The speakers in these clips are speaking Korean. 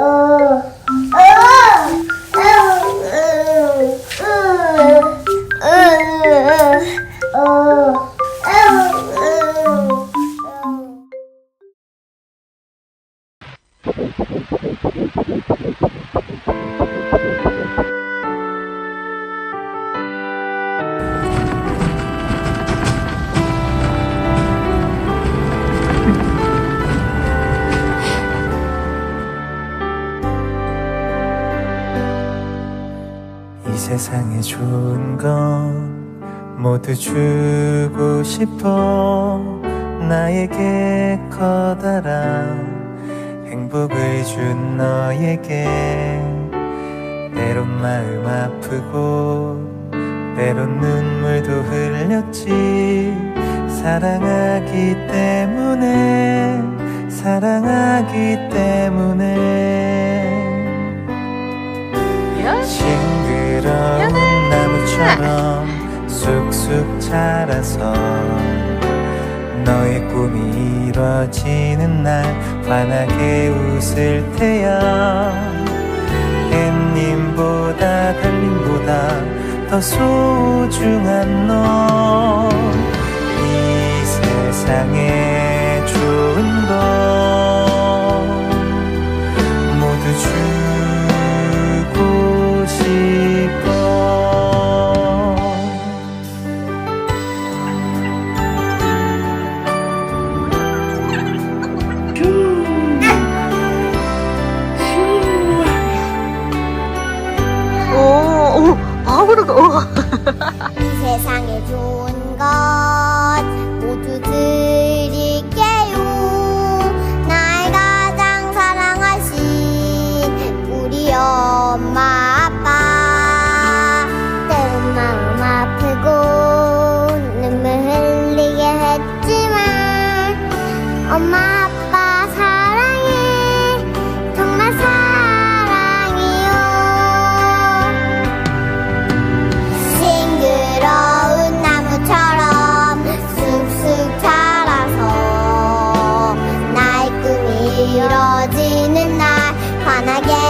uh, 세상에 좋은 건 모두 주고 싶어. 나에게 커다란 행복을 준 너에게. 때론 마음 아프고 때론 눈물도 흘렸지. 사랑하기 때문에 사랑하기 때문에 자라서 너의 꿈이 이뤄지는 날 환하게 웃을 테야. 햇님보다 달님보다 더 소중한 너. 이 세상에 세상에 좋은 것 이 이뤄지는 날 환하게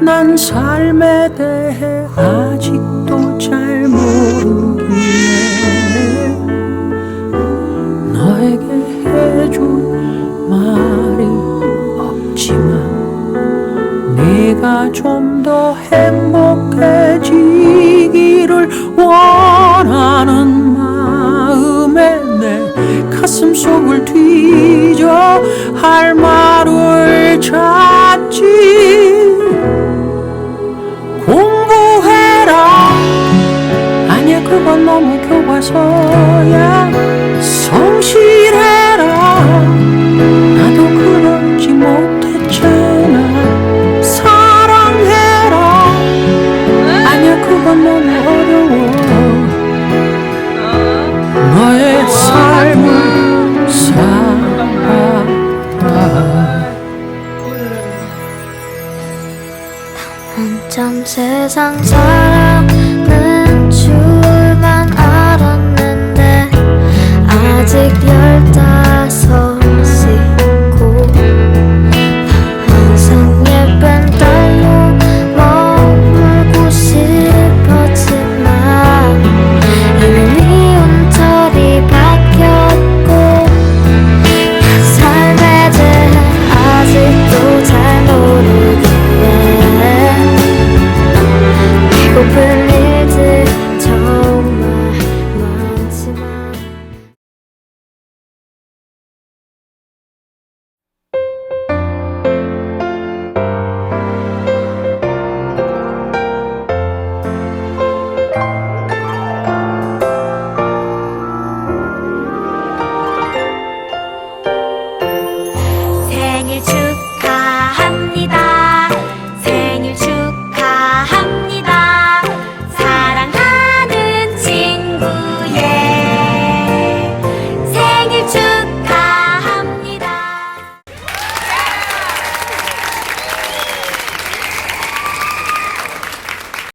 난 삶에 대해 아직도 잘 모르기에 너에게 해준 말이 없지만 네가 좀 더 행복해지기를 원하는 마음에 내 가슴 속을 뒤져 할 말을 찾지 너무 교과서야